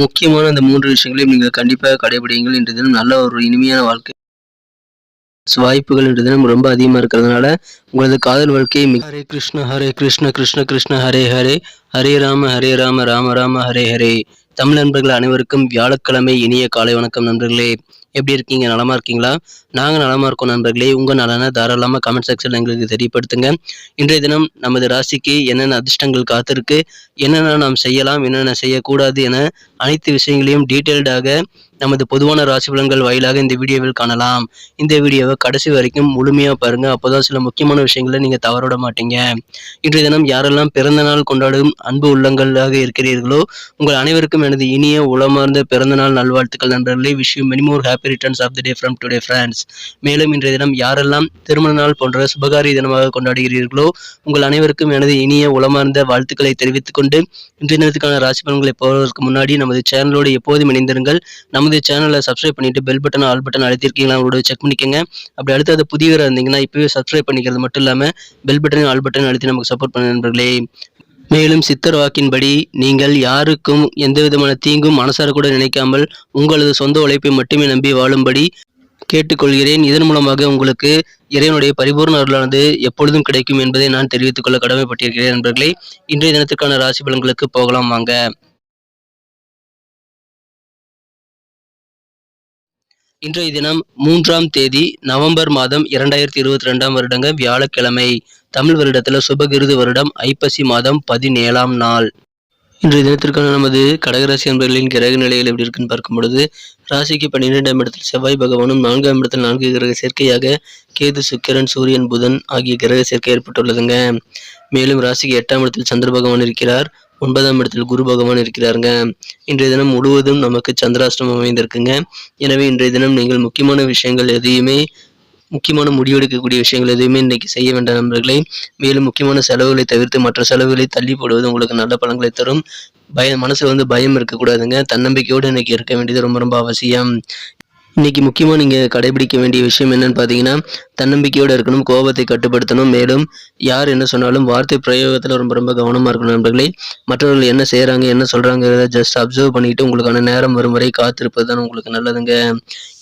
முக்கியமான அந்த மூன்று விஷயங்களையும் நீங்கள் கண்டிப்பாக கடைபிடிங்கள் இன்றைய தினம் நல்ல ஒரு இனிமையான வாழ்க்கை வாய்ப்புகள் இன்றைய தினம் ரொம்ப அதிகமாக இருக்கிறதுனால உங்களது காதல் வாழ்க்கையை மிக ஹரே கிருஷ்ண ஹரே கிருஷ்ண கிருஷ்ண கிருஷ்ண ஹரே ஹரே. ஹரே ராம ஹரே ராம ராம ராம ஹரே ஹரே. தமிழ் நண்பர்கள் அனைவருக்கும் வியாழக்கிழமை இனிய காலை வணக்கம் நண்பர்களே. எப்படி இருக்கீங்க? நலமா இருக்கீங்களா? நாங்கள் நலமா இருக்கோம் நண்பர்களே. உங்கள் நலனை தாராளமாக கமெண்ட் செக்ஷன் எங்களுக்கு தெரியப்படுத்துங்க. இன்றைய தினம் நமது ராசிக்கு என்னென்ன அதிர்ஷ்டங்கள் காத்திருக்கு? என்னென்ன நாம் செய்யலாம்? என்னென்ன செய்யக்கூடாது என அனைத்து விஷயங்களையும் டீட்டெயில்டாக நமது பொதுவான ராசி பலன்கள் வாயிலாக இந்த வீடியோவில் காணலாம். இந்த வீடியோவை கடைசி வரைக்கும் முழுமையாக பாருங்க. அப்போதான் சில முக்கியமான விஷயங்களை நீங்கள் தவறவிட மாட்டீங்க. இன்றைய தினம் யாரெல்லாம் பிறந்த நாள் கொண்டாடும் அன்பு உள்ளங்களாக இருக்கிறீர்களோ உங்கள் அனைவருக்கும் எனது இனிய உளமார்ந்த பிறந்த நாள் நல்வாழ்த்துக்கள் நண்பர்களே. விஷயம் many more many happy returns of the day from today friends மேலும் இன்றைய தினம் யாரெல்லாம் திருமண நாள் போன்ற சுபகாரிய தினமாக கொண்டாடுகிறீர்களோ உங்கள் அனைவருக்கும் எனது இனிய உளமார்ந்த வாழ்த்துக்களை தெரிவித்துக் கொண்டு இன்றைய தினத்துக்கான ராசி பலன்களை போவதற்கு முன்னாடி நமது சேனலோடு எப்போதும் இணைந்திருங்கள். நமது சேனலை சப்ஸ்கிரைப் பண்ணிட்டு பெல் பட்டன் ஆல் பட்டன் அழுத்திருக்கீங்களா அவங்களோட செக் பண்ணிக்கோங்க. அப்படி அடுத்து அது புதியவராக இருந்தீங்கன்னா இப்போவே சப்ஸ்கிரைப் பண்ணிக்கிறது மட்டும் இல்லாமல் பெல் பட்டன் ஆல் பட்டன் அழுத்தி நமக்கு சப்போர்ட் பண்ண நண்பர்களே. மேலும் சித்தர் வாக்கின்படி நீங்கள் யாருக்கும் எந்தவிதமான தீங்கும் மனசார கூட நினைக்காமல் உங்களது சொந்த உழைப்பை மட்டுமே நம்பி வாழும்படி கேட்டுக்கொள்கிறேன். இதன் மூலமாக உங்களுக்கு இறைவனுடைய பரிபூர்ண அருளானது எப்பொழுதும் கிடைக்கும் என்பதை நான் தெரிவித்துக் கொள்ள கடமைப்பட்டிருக்கிறேன் நண்பர்களே. இன்றைய தினத்துக்கான ராசி பலன்களுக்கு போகலாம் வாங்க. இன்றைய தினம் மூன்றாம் தேதி நவம்பர் மாதம் இரண்டாயிரத்தி இருபத்தி ரெண்டாம் வருடங்க வியாழக்கிழமை. தமிழ் வருடத்துல சுபகிருது வருடம் ஐப்பசி மாதம் பதினேழாம் நாள். இன்றைய தினத்திற்கான நமது கடகராசி அன்பர்களின் கிரக நிலைகள் எப்படி இருக்குன்னு பார்க்கும் பொழுது ராசிக்கு பன்னிரெண்டாம் இடத்தில் செவ்வாய் பகவானும் நான்காம் இடத்தில் நான்கு கிரக சேர்க்கையாக கேது சுக்கிரன் சூரியன் புதன் ஆகிய கிரக சேர்க்கை ஏற்பட்டுள்ளதுங்க. மேலும் ராசிக்கு எட்டாம் இடத்தில் சந்திர பகவான் இருக்கிறார் ஒன்பதாம் இடத்தில் குரு பகவான் இருக்கிறாருங்க. இன்றைய தினம் முழுவதும் நமக்கு சந்திராஷ்டமம் அமைந்திருக்குங்க. எனவே இன்றைய தினம் நீங்கள் முக்கியமான விஷயங்கள் எதையுமே முக்கியமான முடிவெடுக்கக்கூடிய விஷயங்கள் எதுவுமே இன்றைக்கி செய்ய வேண்டாம் நண்பர்களே. மேலும் முக்கியமான செலவுகளை தவிர்த்து மற்ற செலவுகளை தள்ளி போடுவது உங்களுக்கு நல்ல பலன்களை தரும். பய மனசில் வந்து பயம் இருக்கக்கூடாதுங்க. தன்னம்பிக்கையோடு இன்றைக்கி இருக்க வேண்டியது ரொம்ப ரொம்ப அவசியம். இன்றைக்கி முக்கியமாக நீங்கள் கடைபிடிக்க வேண்டிய விஷயம் என்னன்னு பார்த்தீங்கன்னா தன்னம்பிக்கையோடு இருக்கணும் கோபத்தை கட்டுப்படுத்தணும். மேலும் யார் என்ன சொன்னாலும் வார்த்தை பிரயோகத்தில் ரொம்ப ரொம்ப கவனமாக இருக்கணும் நண்பர்களே. மற்றவர்கள் என்ன செய்கிறாங்க என்ன சொல்கிறாங்கிறத ஜஸ்ட் அப்சர்வ் பண்ணிவிட்டு உங்களுக்கான நேரம் வரும் வரை காத்திருப்பது தான் உங்களுக்கு நல்லதுங்க.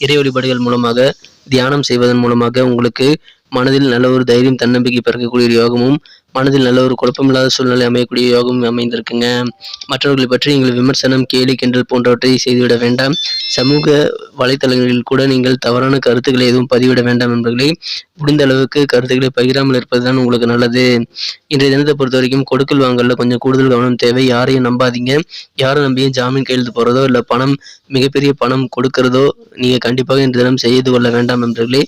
இறை வழிபாடுகள் மூலமாக தியானம் செய்வதன் மூலமாக உங்களுக்கு மனதில் நல்ல ஒரு தைரியம் தன்னம்பிக்கை பிறக்கக்கூடிய யோகமும் மனதில் நல்ல ஒரு குழப்பமில்லாத சூழ்நிலை அமையக்கூடிய யோகம் அமைந்திருக்குங்க. மற்றவர்களை பற்றி நீங்கள் விமர்சனம் கேலி கிண்டல் போன்றவற்றை செய்துவிட வேண்டாம். சமூக வலைத்தளங்களில் கூட நீங்கள் தவறான கருத்துக்களை எதுவும் பதிவிட வேண்டாம் என்பதை முடிந்த அளவுக்கு கருத்துக்களை பகிராமல் இருப்பதுதான் உங்களுக்கு நல்லது. இன்றைய தினத்தை பொறுத்த வரைக்கும் கொடுக்கல் வாங்கல கொஞ்சம் கூடுதல் கவனம் தேவை. யாரையும் நம்பாதீங்க. யாரை நம்பியும் ஜாமீன் கையெழுத்து போகிறதோ இல்லை பணம் மிகப்பெரிய பணம் கொடுக்கிறதோ நீங்கள் கண்டிப்பாக இன்றைய தினம் செய்து கொள்ள வேண்டாம் என்பர்களே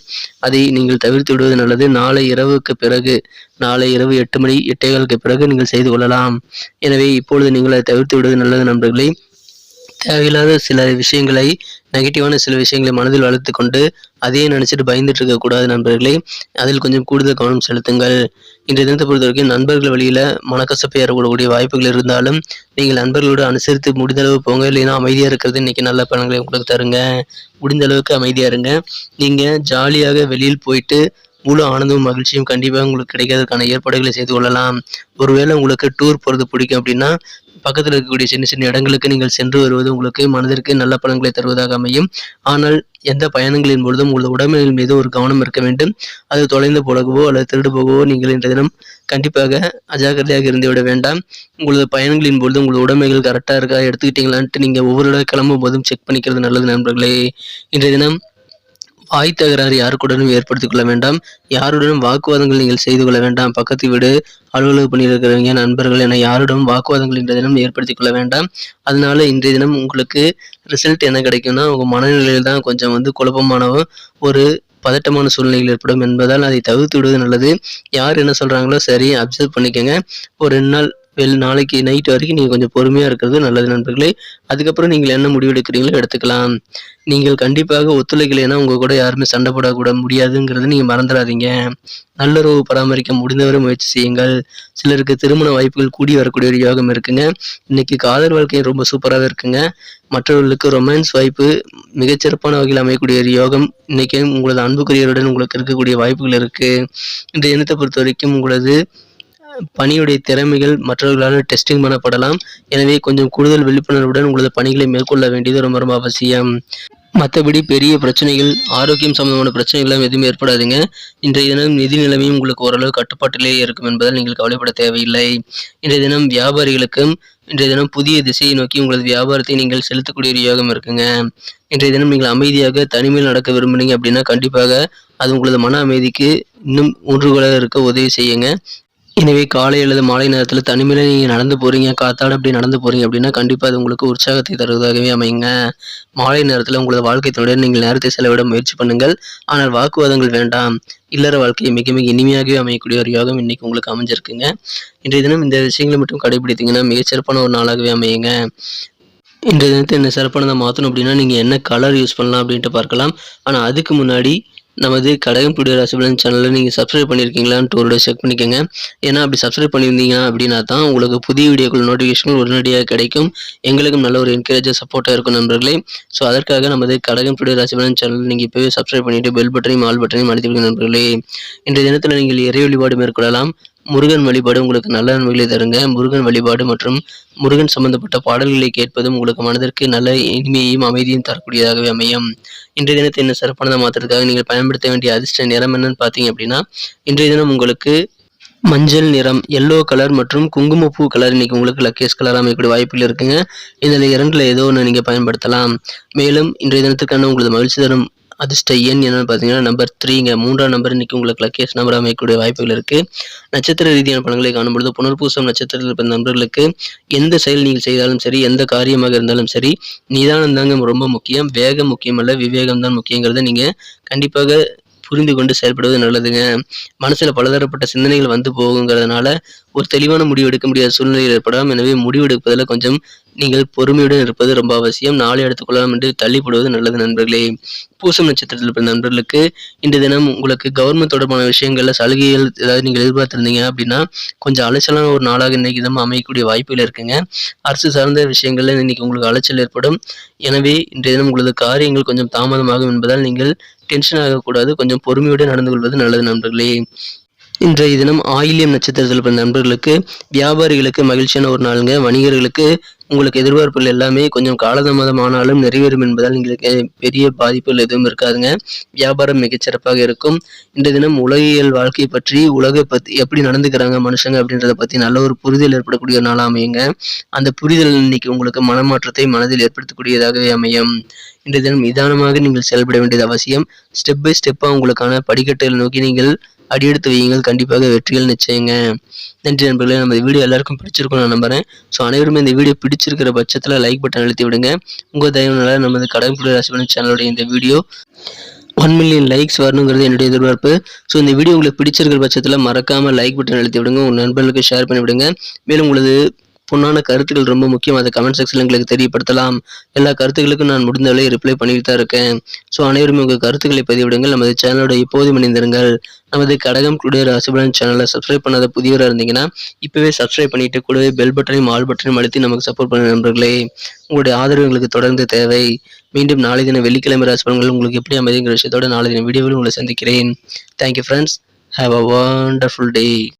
அதை நீங்கள் தவிர்த்து விடுவது நல்லது. நாளை இரவுக்கு பிறகு நாளை இரவு எட்டு மணி எட்டேகாலுக்கு பிறகு நீங்கள் செய்து கொள்ளலாம். எனவே இப்பொழுது நீங்கள் அதை தவிர்த்து விடுவது நல்லது நண்பர்களே. தேவையில்லாத சில விஷயங்களை நெகட்டிவான சில விஷயங்களை மனதில் வளர்த்து கொண்டு அதையே நினச்சிட்டு பயந்துட்டு இருக்கக்கூடாது நண்பர்களே. அதில் கொஞ்சம் கூடுதல் கவனம் செலுத்துங்கள். இன்றைய தினத்தை பொறுத்த வரைக்கும் நண்பர்கள் வழியில் மனக்கசப்பை ஏற்படக்கூடிய வாய்ப்புகள் இருந்தாலும் நீங்கள் நண்பர்களோடு அனுசரித்து முடிந்தளவு போங்க. இல்லைன்னா அமைதியாக இருக்கிறது இன்னைக்கு நல்ல பலன்களை உங்களுக்கு தருங்க. முடிந்த அளவுக்கு அமைதியாக இருங்க. நீங்கள் ஜாலியாக வெளியில் போயிட்டு முழு ஆனந்தமும் மகிழ்ச்சியும் கண்டிப்பாக உங்களுக்கு கிடைக்கிறதுக்கான ஏற்பாடுகளை செய்து கொள்ளலாம். ஒருவேளை உங்களுக்கு டூர் போகிறது பிடிக்கும் அப்படின்னா பக்கத்தில் இருக்கக்கூடிய சின்ன சின்ன இடங்களுக்கு நீங்கள் சென்று வருவது உங்களுக்கு மனதிற்கு நல்ல பலன்களை தருவதாக அமையும். ஆனால் எந்த பயணங்களின் பொழுதும் உங்களது உடமையின் மீது ஒரு கவனம் இருக்க வேண்டும். அது தொலைந்து போகவோ அல்லது திருடு போகவோ நீங்கள் இன்றைய தினம் கண்டிப்பாக அஜாக்கிரதையாக இருந்து விட வேண்டாம். உங்களது பயணங்களின் பொழுது உங்களது உடைமைகள் கரெக்டாக இருக்கா எடுத்துக்கிட்டீங்களான்ட்டு நீங்கள் ஒவ்வொரு இடம் கிளம்பும் போதும் செக் பண்ணிக்கிறது நல்லது நண்பர்களே. இன்றைய தினம் வாய் தகராறு யாருக்குடனும் ஏற்படுத்திக் கொள்ள வேண்டாம். யாருடனும் வாக்குவாதங்கள் நீங்கள் செய்து கொள்ள வேண்டாம். பக்கத்து வீடு அலுவலக பணியில் இருக்கிறவங்க நண்பர்கள் என யாருடனும் வாக்குவாதங்கள் இன்றைய தினம் ஏற்படுத்திக் கொள்ள வேண்டாம். அதனால இன்றைய தினம் உங்களுக்கு ரிசல்ட் என்ன கிடைக்கும்னா உங்க மனநிலையில் தான் கொஞ்சம் வந்து குழப்பமான ஒரு பதட்டமான சூழ்நிலைகள் ஏற்படும் என்பதால் அதை தவிர்த்து விடுவது நல்லது. யார் என்ன சொல்கிறாங்களோ சரி அப்சர்வ் பண்ணிக்கோங்க. ஒரு ரெண்டு நாள் வெள் நாளைக்கு நைட் வரைக்கும் நீங்கள் கொஞ்சம் பொறுமையாக இருக்கிறது நல்லது நண்பர்களே. அதுக்கப்புறம் நீங்கள் என்ன முடிவெடுக்கிறீங்களோ எடுத்துக்கலாம். நீங்கள் கண்டிப்பாக ஒத்துழைக்கலைன்னா உங்கள் கூட யாருமே சண்டை போடக்கூட முடியாதுங்கிறத நீங்கள் மறந்துடாதீங்க. நல்லுறவு பராமரிக்க முடிந்தவரை முயற்சி செய்யுங்கள். சிலருக்கு திருமண வாய்ப்புகள் கூடி வரக்கூடிய ஒரு யோகம் இருக்குங்க. இன்னைக்கு காதல் வாழ்க்கை ரொம்ப சூப்பராக இருக்குங்க. மற்றவர்களுக்கு ரொமான்ஸ் வாய்ப்பு மிகச்சிறப்பான வகையில் அமையக்கூடிய ஒரு யோகம் இன்னைக்கு உங்களது அன்புக்குரியருடன் உங்களுக்கு இருக்கக்கூடிய வாய்ப்புகள் இருக்கு. இந்த இனத்தை பொறுத்த வரைக்கும் உங்களது பணியுடைய திறமைகள் மற்றவர்களால் டெஸ்டிங் பண்ணப்படலாம். எனவே கொஞ்சம் கூடுதல் விழிப்புணர்வுடன் உங்களது பணிகளை மேற்கொள்ள வேண்டியது ரொம்ப ரொம்ப அவசியம். மற்றபடி பெரிய பிரச்சனைகள் ஆரோக்கியம் சம்பந்தமான பிரச்சனைகள்லாம் எதுவும் ஏற்படாதுங்க. இன்றைய தினம் நிதி நிலைமையும் உங்களுக்கு ஓரளவு கட்டுப்பாட்டிலேயே இருக்கும் என்பதால் நீங்கள் கவலைப்பட தேவையில்லை. இன்றைய தினம் வியாபாரிகளுக்கும் இன்றைய தினம் புதிய திசையை நோக்கி உங்களது வியாபாரத்தை நீங்கள் செலுத்தக்கூடிய ஒரு யோகம் இருக்குங்க. இன்றைய தினம் நீங்கள் அமைதியாக தனிமையில் நடக்க விரும்புனீங்க அப்படின்னா கண்டிப்பாக அது உங்களது மன அமைதிக்கு இன்னும் ஊன்றுகோலாக இருக்க உதவி செய்யுங்க. எனவே காலை அல்லது மாலை நேரத்தில் தனிமையில் நீங்கள் நடந்து போகிறீங்க காத்தாட அப்படி நடந்து போகிறீங்க அப்படின்னா கண்டிப்பாக அது உங்களுக்கு உற்சாகத்தை தருவதாகவே அமையுங்க. மாலை நேரத்தில் உங்களது வாழ்க்கை நீங்கள் நேரத்தை செலவிட முயற்சி பண்ணுங்கள். ஆனால் வாக்குவாதங்கள் வேண்டாம். இல்லற வாழ்க்கையை மிக மிக இனிமையாகவே அமையக்கூடிய ஒரு யோகம் இன்னைக்கு உங்களுக்கு அமைஞ்சிருக்குங்க. இன்றைய தினம் இந்த விஷயங்களை மட்டும் கடைபிடித்தீங்கன்னா மிகச்சிறப்பான ஒரு நாளாகவே அமையுங்க. இன்றைய தினத்தை என்ன சிறப்பானதை மாற்றணும் அப்படின்னா நீங்கள் என்ன கலர் யூஸ் பண்ணலாம் அப்படின்ட்டு பார்க்கலாம். ஆனால் அதுக்கு முன்னாடி நமது கடகம் புடிய ராசிபலன் சேனலில் நீங்கள் சப்ஸ்கிரைப் பண்ணியிருக்கீங்களான்னு ஒரு செக் பண்ணிக்கோங்க. ஏன்னா அப்படி சப்ஸ்கிரைப் பண்ணியிருந்தீங்கன்னா அப்படின்னா தான் உங்களுக்கு புதிய வீடியோக்கள் நோட்டிஃபிகேஷன் உடனடியாக கிடைக்கும். எங்களுக்கும் நல்ல ஒரு என்கரேஜாக சப்போர்ட்டாக இருக்கும் நண்பர்களே. ஸோ அதற்காக நமது கடகம் புடிய ராசிபலன் சேனல் நீங்கள் இப்போவே சப்ஸ்கிரைப் பண்ணிவிட்டு பெல் பட்டனையும் ஆல் பட்டனையும் அழுத்தி நண்பர்களே. இன்றைய தினத்தில் நீங்கள் இறை வழிபாடு மேற்கொள்ளலாம். முருகன் வழிபாடு உங்களுக்கு நல்ல நன்மைகளை தருங்க. முருகன் வழிபாடு மற்றும் முருகன் சம்பந்தப்பட்ட பாடல்களை கேட்பதும் உங்களுக்கு மனதிற்கு நல்ல இனிமையையும் அமைதியும் தரக்கூடியதாகவே அமையும். இன்றைய தினத்தை என்ன சிறப்பானதை மாற்றுறதுக்காக நீங்கள் பயன்படுத்த வேண்டிய அதிர்ஷ்ட நிறம் என்னன்னு பார்த்தீங்க அப்படின்னா இன்றைய தினம் உங்களுக்கு மஞ்சள் நிறம் எல்லோ கலர் மற்றும் குங்குமப்பூ கலர் இன்னைக்கு உங்களுக்கு லக்கேஸ் கலர் அமைக்கக்கூடிய வாய்ப்புகள் இருக்குங்க. இதில் இரண்டில் ஏதோ ஒன்று நீங்கள் பயன்படுத்தலாம். மேலும் இன்றைய தினத்துக்கான உங்களது மகிழ்ச்சி தரும் அதிர்ஷ்ட எண் என்னென்னு பார்த்தீங்கன்னா நம்பர் த்ரீங்க மூன்றாம் நம்பர் இன்னைக்கு உங்களுக்கு லக்கேஸ் நம்பர் அமைக்கக்கூடிய வாய்ப்புகள் இருக்குது நட்சத்திர ரீதியான பலன்களை காணும்பொழுது புனர்பூசம் நட்சத்திரத்தில் பிறந்த நண்பர்களுக்கு எந்த செயல் நீங்கள் செய்தாலும் சரி எந்த காரியமாக இருந்தாலும் சரி நிதானம் தாங்க ரொம்ப முக்கியம். வேகம் முக்கியமல்ல விவேகம் தான் முக்கியங்கிறத நீங்கள் கண்டிப்பாக புரிந்து கொண்டு செயல்படுவது நல்லதுங்க. மனசில் பலதரப்பட்ட சிந்தனைகள் வந்து போகுங்கிறதுனால ஒரு தெளிவான முடிவு எடுக்க முடியாத சூழ்நிலை ஏற்படலாம். எனவே முடிவு எடுப்பதில் கொஞ்சம் நீங்கள் பொறுமையுடன் இருப்பது ரொம்ப அவசியம். நாளை எடுத்துக்கொள்ளலாம் என்று தள்ளிப்படுவது நல்லது நண்பர்களே. பூசம் நட்சத்திரத்தில் பிறந்த நண்பர்களுக்கு இந்த தினம் உங்களுக்கு கவர்மெண்ட் தொடர்பான விஷயங்களில் சலுகைகள் ஏதாவது நீங்கள் எதிர்பார்த்திருந்தீங்க அப்படின்னா கொஞ்சம் அலைச்சலான ஒரு நாளாக இன்னைக்கு தினம் அமையக்கூடிய வாய்ப்புகள் இருக்குங்க. அரசு சார்ந்த விஷயங்கள்ல இன்னைக்கு உங்களுக்கு அலைச்சல் ஏற்படும். எனவே இன்றைய தினம் உங்களது காரியங்கள் கொஞ்சம் தாமதமாகும் என்பதால் நீங்கள் டென்ஷன் ஆகக்கூடாது. கொஞ்சம் பொறுமையுடன் நடந்து கொள்வது நல்லது நண்பர்களே. இன்றைய தினம் ஆயில்யம் நட்சத்திரத்தில் பிறந்த நண்பர்களுக்கு வியாபாரிகளுக்கு மகிழ்ச்சியான ஒரு நாளுங்க. வணிகர்களுக்கு உங்களுக்கு எதிர்பார்ப்புகள் எல்லாமே கொஞ்சம் காலதாமதமானாலும் நிறைவேறும் என்பதால் எங்களுக்கு பெரிய பாதிப்புகள் எதுவும் இருக்காதுங்க. வியாபாரம் மிகச்சிறப்பாக இருக்கும். இன்றைய தினம் உலகியல் வாழ்க்கை பற்றி உலகை பற்றி எப்படி நடந்துக்கிறாங்க மனுஷங்க அப்படின்றத பற்றி நல்ல ஒரு புரிதல் ஏற்படக்கூடிய ஒரு நாளாக அமையுங்க. அந்த புரிதல் இன்னைக்கு உங்களுக்கு மனமாற்றத்தை மனதில் ஏற்படுத்தக்கூடியதாகவே அமையும். இன்றைய தினம் நிதானமாக நீங்கள் செயல்பட வேண்டியது அவசியம். ஸ்டெப் பை ஸ்டெப்பாக உங்களுக்கான படிக்கட்டுகள் நோக்கி நீங்கள் அடியெடுத்து வையுங்கள். கண்டிப்பாக வெற்றிகள் நிச்சயங்க. நன்றி நண்பர்களே நம்ம இந்த வீடியோ எல்லாருக்கும் பிடிச்சிருக்கும் நான் நம்புறேன். ஸோ அனைவருமே இந்த வீடியோ பிடிச்சிருக்கிற பட்சத்தில் லைக் பட்டன் அழுத்தி விடுங்க. உங்கள் தயவுனால நமது கடன்புள்ள ராசிபலன் சேனலுடைய இந்த வீடியோ ஒன் மில்லியன் லைக்ஸ் வரணுங்கிறது என்னுடைய எதிர்பார்ப்பு. ஸோ இந்த வீடியோ உங்களுக்கு பிடிச்சிருக்கிற பட்சத்தில் மறக்காமல் லைக் பட்டன் அழுத்தி விடுங்க. உங்கள் நண்பர்களுக்கு ஷேர் பண்ணி விடுங்க. மேலும் உங்களது பொண்ணான கருத்துக்கள் ரொம்ப முக்கியம். அதை கமெண்ட் செக்ஷனில் எங்களுக்கு தெரியப்படுத்தலாம். எல்லா கருத்துக்களுக்கும் நான் முடிந்தவரை ரிப்ளை பண்ணிட்டு தான் இருக்கேன். ஸோ அனைவரும் உங்கள் கருத்துக்களை பதிவிடுங்கள். நமது சேனலோட இப்போதும் இணைந்திருங்கள். நமது கடகம் டுடே ராசிபலன் சேனலை சப்ஸ்கிரைப் பண்ணாத புதியவராக இருந்தீங்கன்னா இப்போவே சப்ஸ்கிரைப் பண்ணிட்டு கூடவே பெல் பட்டனையும் ஆல் பட்டனையும் அழுத்தி நமக்கு சப்போர்ட் பண்ண நண்பர்களே உங்களுடைய ஆதரவு எங்களுக்கு தொடர்ந்து தேவை. மீண்டும் நாளை தின வெள்ளிக்கிழமை ராசிபலன்கள் உங்களுக்கு எப்படி அமைதிங்கிற விஷயத்தோட நாளை தின வீடியோவில் உங்களை சந்திக்கிறேன். Thank you friends have a wonderful day